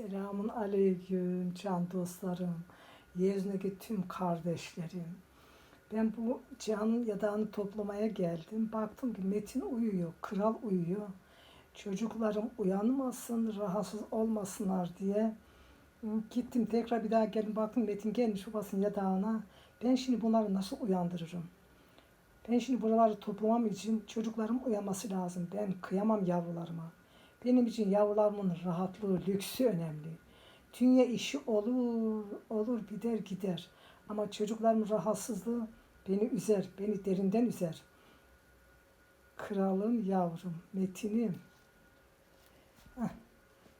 Selamun aleyküm can dostlarım, yeryüzündeki tüm kardeşlerim. Ben bu canın yatağını toplamaya geldim. Baktım ki Metin uyuyor, kral uyuyor. Çocuklarım uyanmasın, rahatsız olmasınlar diye gittim tekrar bir daha geldim baktım Metin gelmiş babasının yatağına. Ben şimdi bunları nasıl uyandırırım? Ben şimdi buraları toplamam için çocuklarım uyanması lazım. Ben kıyamam yavrularıma. Benim için yavrularımın rahatlığı, lüksü önemli. Dünya işi olur, olur gider gider. Ama çocuklarımın rahatsızlığı beni üzer, beni derinden üzer. Kralım yavrum, Metin'im.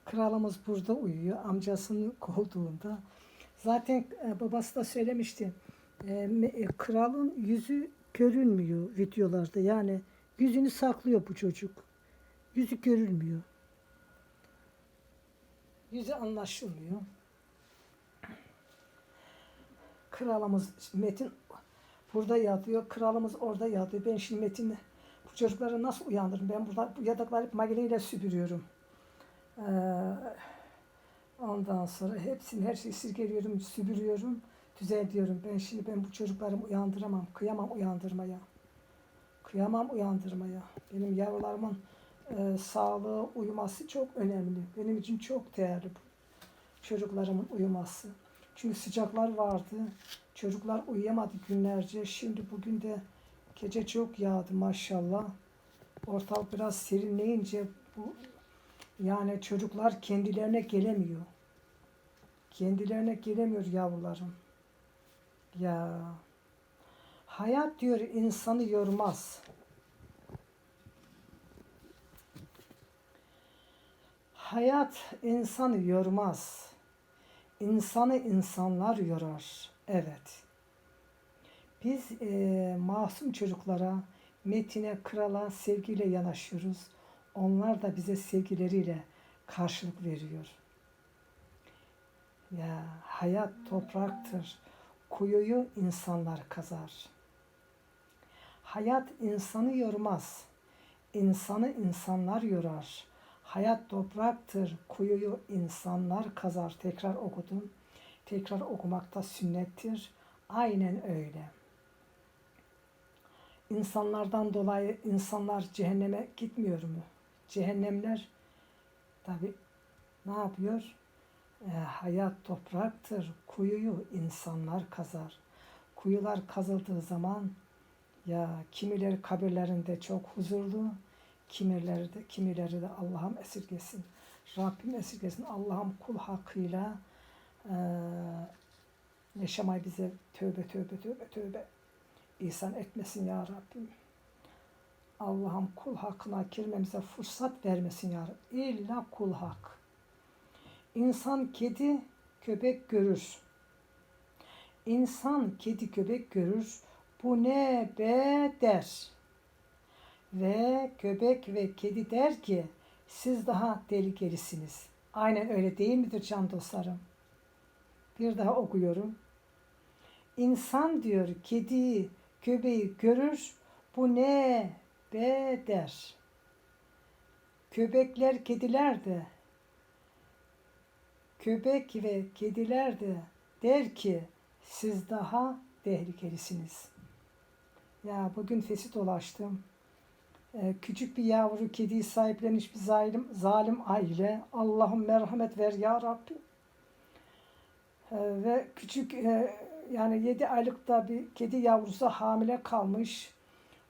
Kralımız burada uyuyor, amcasının koltuğunda. Zaten e, babası da söylemişti. e, e, kralın yüzü görünmüyor videolarda. Yani yüzünü saklıyor bu çocuk. Yüzü görülmüyor. Yüzü anlaşılmıyor. Kralımız Metin burada yatıyor. Kralımız orada yatıyor. Ben şimdi Metin'i bu çocukları nasıl uyandırırım? Ben burada bu yatakları hep makineyle süpürüyorum. Ee, ondan sonra hepsini her şeyi sirkeliyorum, süpürüyorum, düzeltiyorum. Ben şimdi ben bu çocuklarımı uyandıramam. Kıyamam uyandırmaya. Kıyamam uyandırmaya. Benim yavrularımın e, sağlığı, uyuması çok önemli. Benim için çok değerli bu çocuklarımın uyuması. Çünkü sıcaklar vardı. Çocuklar uyuyamadı günlerce. Şimdi bugün de gece çok yağdı maşallah. Ortalık biraz serinleyince bu yani çocuklar kendilerine gelemiyor. Kendilerine gelemiyor yavrularım. Ya hayat diyor insanı yormaz. Hayat insanı yormaz. İnsanı insanlar yorar. Evet. Biz eee masum çocuklara, Metin'e, krala sevgiyle yanaşıyoruz. Onlar da bize sevgileriyle karşılık veriyor. Ya hayat topraktır. Kuyuyu insanlar kazar. Hayat insanı yormaz. İnsanı insanlar yorar. Hayat topraktır. Kuyuyu insanlar kazar. Tekrar okudum. Tekrar okumak da sünnettir. Aynen öyle. İnsanlardan dolayı insanlar cehenneme gitmiyor mu? Cehennemler tabi ne yapıyor? E, hayat topraktır. Kuyuyu insanlar kazar. Kuyular kazıldığı zaman ya kimileri kabirlerinde çok huzurlu, kimileri de, kimileri de Allah'ım esirgesin. Rabbim esirgesin. Allah'ım kul hakkıyla e, yaşamayı bize tövbe tövbe tövbe tövbe ihsan etmesin ya Rabbim. Allah'ım kul hakkına girmemize fırsat vermesin ya Rabbi. İlla kul hak. İnsan kedi köpek görür. İnsan kedi köpek görür. Bu ne be der. Ve köpek ve kedi der ki siz daha deliklisiniz. Aynen öyle değil midir can dostlarım? Bir daha okuyorum. İnsan diyor kediyi, köpeği görür. Bu ne be der. Köpekler, kediler de köpek ve kediler de der ki siz daha tehlikelisiniz. Ya bugün fesit dolaştım. Ee, küçük bir yavru kediyi sahiplenmiş bir zalim, zalim aile. Allah'ım merhamet ver ya Rabbi. Ee, ve küçük e, yani 7 aylıkta bir kedi yavrusu hamile kalmış.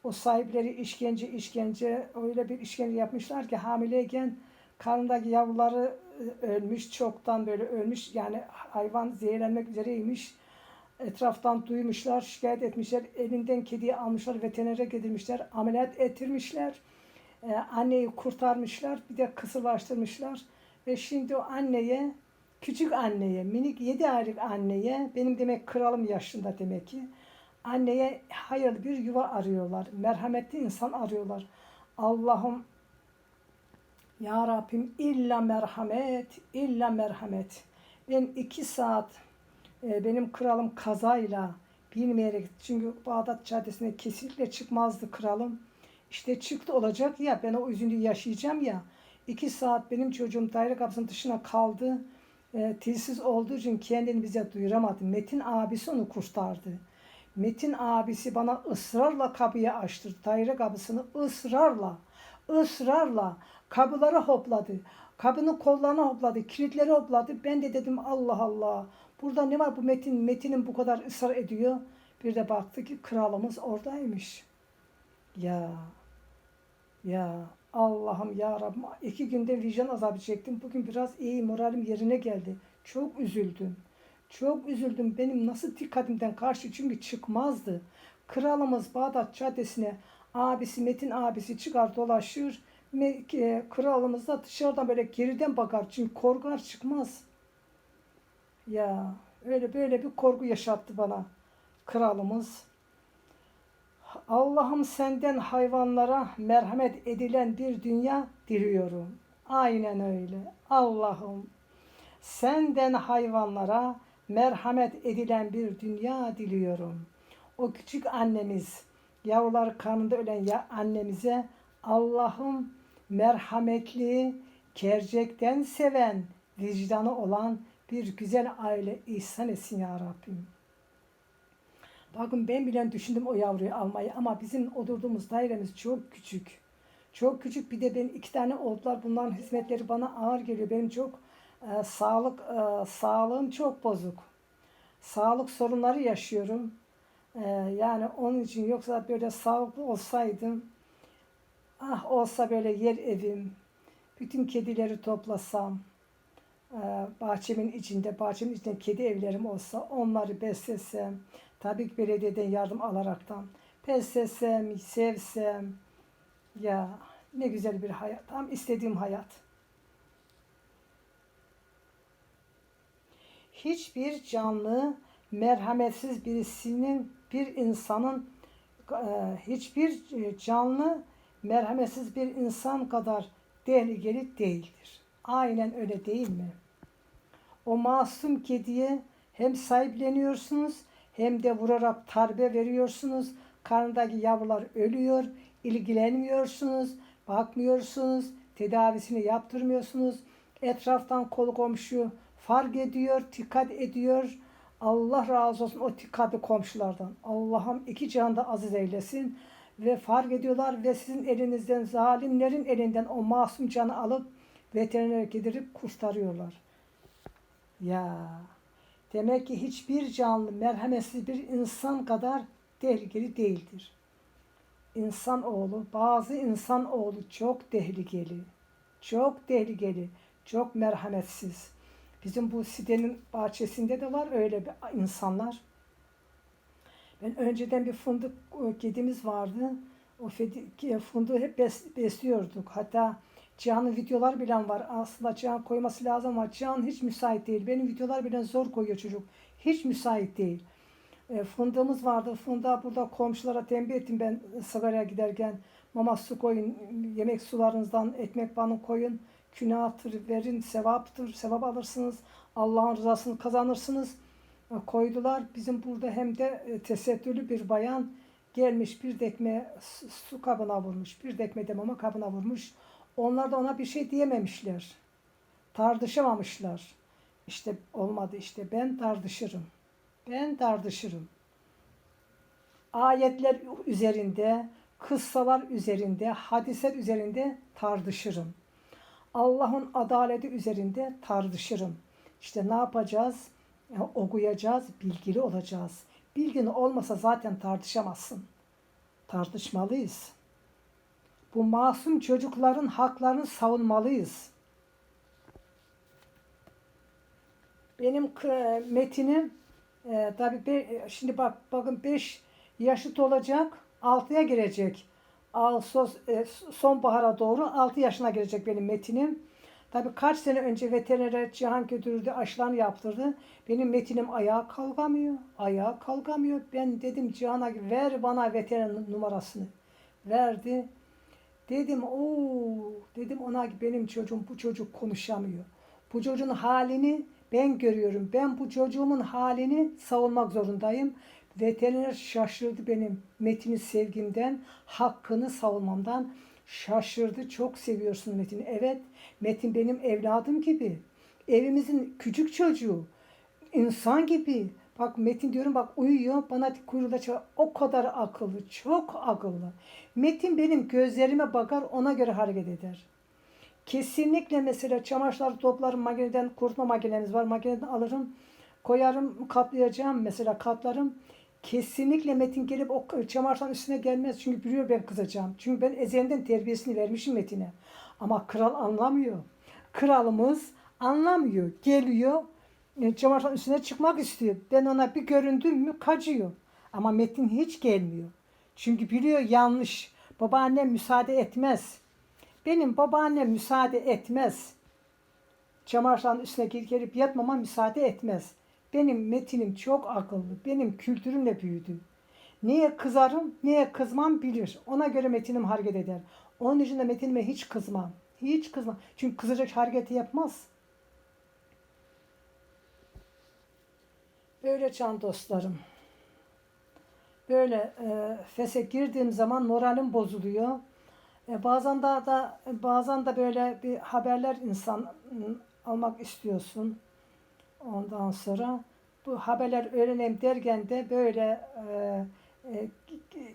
O sahipleri işkence işkence öyle bir işkence yapmışlar ki hamileyken karnındaki yavruları e, ölmüş çoktan böyle ölmüş yani hayvan zehirlenmek üzereymiş. Etraftan duymuşlar, şikayet etmişler. Elinden kediyi almışlar, veterinere getirmişler, ameliyat ettirmişler. Ee, anneyi kurtarmışlar, bir de kısırlaştırmışlar. Ve şimdi o anneye, küçük anneye, minik 7 aylık anneye, benim demek kralım yaşında demek ki, anneye hayırlı bir yuva arıyorlar. Merhametli insan arıyorlar. Allah'ım ya Rabbim illa merhamet, illa merhamet. Ben iki saat e, benim kralım kazayla bilmeyerek çünkü Bağdat Caddesi'ne kesinlikle çıkmazdı kralım. İşte çıktı olacak ya ben o üzüntüyü yaşayacağım ya. iki saat benim çocuğum daire kapısının dışına kaldı. e, tilsiz olduğu için kendini bize duyuramadı. Metin abisi onu kurtardı. Metin abisi bana ısrarla kapıyı açtı. Daire kapısını ısrarla, ısrarla kapıları hopladı. Kapının kollarına hopladı, kilitleri hopladı. Ben de dedim Allah Allah. Burada ne var bu Metin? Metin'in bu kadar ısrar ediyor. Bir de baktı ki kralımız oradaymış. Ya ya Allah'ım ya Rabbim iki günde vicdan azabı çektim. Bugün biraz iyi moralim yerine geldi. Çok üzüldüm. Çok üzüldüm. Benim nasıl dikkatimden karşı çünkü çıkmazdı. Kralımız Bağdat Caddesi'ne abisi Metin abisi çıkar dolaşır. E, Kralımız da dışarıdan böyle geriden bakar. Çünkü korkar çıkmaz. Ya öyle böyle bir korku yaşattı bana kralımız. Allah'ım senden hayvanlara merhamet edilen bir dünya diliyorum. Aynen öyle. Allah'ım senden hayvanlara merhamet edilen bir dünya diliyorum. O küçük annemiz, yavrular karnında ölen ya annemize Allah'ım merhametli, gerçekten seven, vicdanı olan bir güzel aile ihsan etsin ya Rabbim. Bakın ben bile düşündüm o yavruyu almayı ama bizim oturduğumuz dairemiz çok küçük. Çok küçük bir de ben iki tane oldular. Bunların hizmetleri bana ağır geliyor. Benim çok e, sağlık e, sağlığım çok bozuk. Sağlık sorunları yaşıyorum. E, yani onun için yoksa böyle sağlıklı olsaydım ah olsa böyle yer evim bütün kedileri toplasam bahçemin içinde bahçemin içinde kedi evlerim olsa onları beslesem Tabii ki belediyeden yardım alaraktan. Beslesem, sevsem. Ya ne güzel bir hayat. Tam istediğim hayat. Hiçbir canlı merhametsiz birisinin, bir insanın e, hiçbir canlı merhametsiz bir insan kadar tehlikeli değildir. Aynen öyle değil mi? O masum kediye hem sahipleniyorsunuz hem de vurarak tarbe veriyorsunuz. Karnındaki yavrular ölüyor, ilgilenmiyorsunuz, bakmıyorsunuz, tedavisini yaptırmıyorsunuz. Etraftan kolu komşu fark ediyor, dikkat ediyor. Allah razı olsun o dikkatli komşulardan. Allah'ım iki cihanda aziz eylesin. Ve fark ediyorlar ve sizin elinizden, zalimlerin elinden o masum canı alıp veterinere gidirip kurtarıyorlar. Ya Demek ki hiçbir canlı merhametsiz bir insan kadar tehlikeli değildir. İnsan oğlu, bazı insan oğlu çok tehlikeli. Çok tehlikeli, çok merhametsiz. Bizim bu sitenin bahçesinde de var öyle bir insanlar. Ben önceden bir fındık kedimiz vardı. O fındığı hep besliyorduk. Hatta Cihan'ın videolar bile var. Aslında Cihan koyması lazım ama Cihan hiç müsait değil. Benim videolar bile zor koyuyor çocuk. Hiç müsait değil. E, fındığımız vardı. Fındığa burada komşulara tembih ettim ben sigaraya giderken. Mama su koyun, yemek sularınızdan ekmek banı koyun. Günahtır, verin, sevaptır, sevap alırsınız. Allah'ın rızasını kazanırsınız. E, koydular. Bizim burada hem de e, tesettürlü bir bayan gelmiş bir dekme su kabına vurmuş. Bir dekme de mama kabına vurmuş. Onlar da ona bir şey diyememişler. Tartışamamışlar. İşte olmadı işte ben tartışırım. Ben tartışırım. Ayetler üzerinde, kıssalar üzerinde, hadisler üzerinde tartışırım. Allah'ın adaleti üzerinde tartışırım. İşte ne yapacağız? Yani okuyacağız, bilgili olacağız. Bilgin olmasa zaten tartışamazsın. Tartışmalıyız. Bu masum çocukların haklarını savunmalıyız. Benim metinim e, tabii be, şimdi bak bakın 5 yaşıt olacak, 6'ya girecek. Ağustos e, sonbahara doğru 6 yaşına girecek benim metinim. Tabii kaç sene önce veterinere Cihan götürdü, aşılarını yaptırdı. Benim metinim ayağa kalkamıyor, ayağa kalkamıyor. Ben dedim Cihan'a ver bana veteriner numarasını. Verdi. Dedim o dedim ona benim çocuğum bu çocuk konuşamıyor. Bu çocuğun halini ben görüyorum. Ben bu çocuğumun halini savunmak zorundayım. Veteriner şaşırdı benim Metin'i sevgimden, hakkını savunmamdan şaşırdı. Çok seviyorsun Metin'i. Evet, Metin benim evladım gibi. Evimizin küçük çocuğu. insan gibi. Bak Metin diyorum bak uyuyor bana kuyruğunda çalıyor. O kadar akıllı, çok akıllı. Metin benim gözlerime bakar ona göre hareket eder. Kesinlikle mesela çamaşırları toplarım makineden kurutma makinemiz var. Makineden alırım koyarım katlayacağım mesela katlarım. Kesinlikle Metin gelip o çamaşırın üstüne gelmez. Çünkü biliyor ben kızacağım. Çünkü ben ezelinden terbiyesini vermişim Metin'e. Ama kral anlamıyor. Kralımız anlamıyor. Geliyor e, çamaşırın üstüne çıkmak istiyor. Ben ona bir göründüm mü kaçıyor. Ama Metin hiç gelmiyor. Çünkü biliyor yanlış. Babaannem müsaade etmez. Benim babaannem müsaade etmez. Çamaşırın üstüne gelip yatmama müsaade etmez. Benim Metin'im çok akıllı. Benim kültürümle büyüdü. Neye kızarım, neye kızmam bilir. Ona göre Metin'im hareket eder. Onun için de Metin'ime hiç kızmam. Hiç kızmam. Çünkü kızacak hareketi yapmaz. Böyle can dostlarım. Böyle e, fese girdiğim zaman moralim bozuluyor. E, bazen de, da bazen de böyle bir haberler insan ıı, almak istiyorsun. Ondan sonra bu haberler öğreneyim derken de böyle e, e,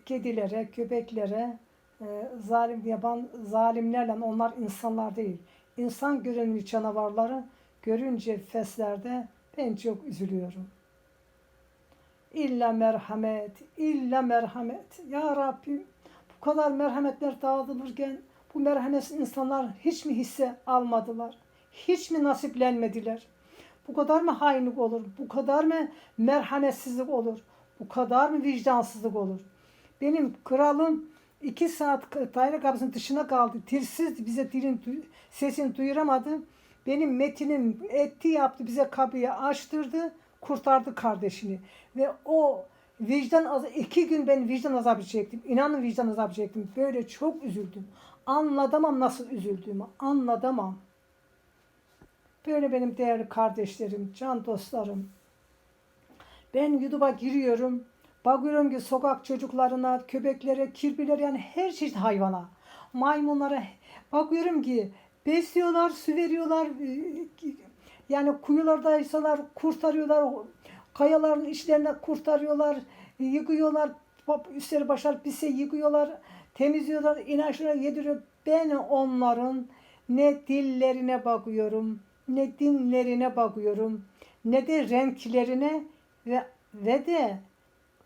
kedilere, köpeklere e, zalim yapan zalimlerle onlar insanlar değil. İnsan görünümlü canavarları görünce feslerde ben çok üzülüyorum. İlla merhamet, illa merhamet. Ya Rabbim bu kadar merhametler dağıtılırken bu merhametsiz insanlar hiç mi hisse almadılar? Hiç mi nasiplenmediler? Bu kadar mı hainlik olur? Bu kadar mı merhametsizlik olur? Bu kadar mı vicdansızlık olur? Benim kralım iki saat daire kapısının dışına kaldı. Dilsiz bize dilin sesini duyuramadı. Benim Metin'im etti yaptı bize kapıyı açtırdı. Kurtardı kardeşini. Ve o vicdan azabı, iki gün ben vicdan azabı çektim. İnanın vicdan azabı çektim. Böyle çok üzüldüm. Anlatamam nasıl üzüldüğümü. Anlatamam. Böyle benim değerli kardeşlerim, can dostlarım. Ben YouTube'a giriyorum. Bakıyorum ki sokak çocuklarına, köpeklere, kirpilere yani her çeşit hayvana, maymunlara bakıyorum ki besliyorlar, su veriyorlar. Yani kuyulardaysalar kurtarıyorlar. Kayaların içlerine kurtarıyorlar. Yıkıyorlar. Üstleri başlar pise yıkıyorlar. Temizliyorlar. İnaçlarına yediriyor. Ben onların ne dillerine bakıyorum, ne dinlerine bakıyorum, ne de renklerine ve ve de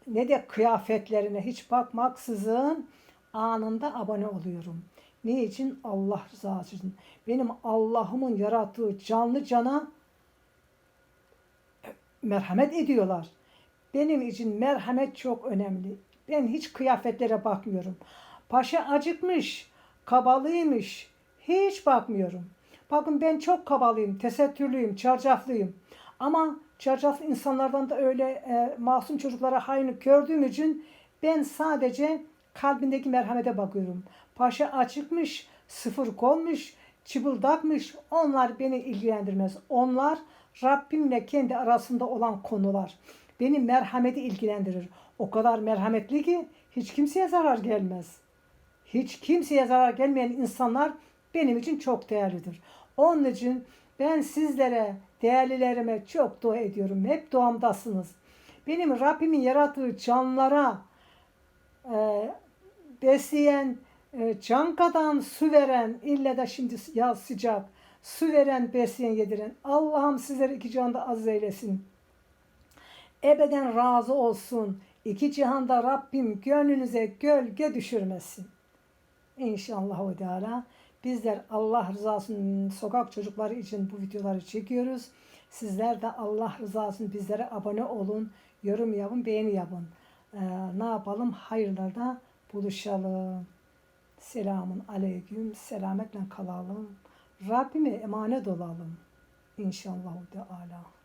ne de kıyafetlerine hiç bakmaksızın anında abone oluyorum. Ne için? Allah rızası için. Benim Allah'ımın yarattığı canlı cana merhamet ediyorlar. Benim için merhamet çok önemli. Ben hiç kıyafetlere bakmıyorum. Paşa acıkmış, kabalıymış. Hiç bakmıyorum. Bakın ben çok kabalıyım, tesettürlüyüm, çarşaflıyım. Ama çarşaflı insanlardan da öyle e, masum çocuklara hainlik gördüğüm için ben sadece kalbindeki merhamete bakıyorum. Paşa açıkmış, sıfır konmuş, çıbıldakmış. Onlar beni ilgilendirmez. Onlar Rabbimle kendi arasında olan konular. Beni merhameti ilgilendirir. O kadar merhametli ki hiç kimseye zarar gelmez. Hiç kimseye zarar gelmeyen insanlar benim için çok değerlidir. Onun için ben sizlere, değerlilerime çok dua ediyorum. Hep duamdasınız. Benim Rabbimin yarattığı canlara e, besleyen, e, can kadan su veren, ille de şimdi yaz sıcak, su veren, besleyen, yediren. Allah'ım sizleri iki cihanda aziz eylesin. Ebeden razı olsun. İki cihanda Rabbim gönlünüze gölge düşürmesin. İnşallah o Teala. Bizler Allah rızasının sokak çocukları için bu videoları çekiyoruz. Sizler de Allah rızasının bizlere abone olun, yorum yapın, beğeni yapın. Ee, ne yapalım? Hayırlarda buluşalım. Selamun aleyküm. Selametle kalalım. Rabbime emanet olalım. İnşallah Teala.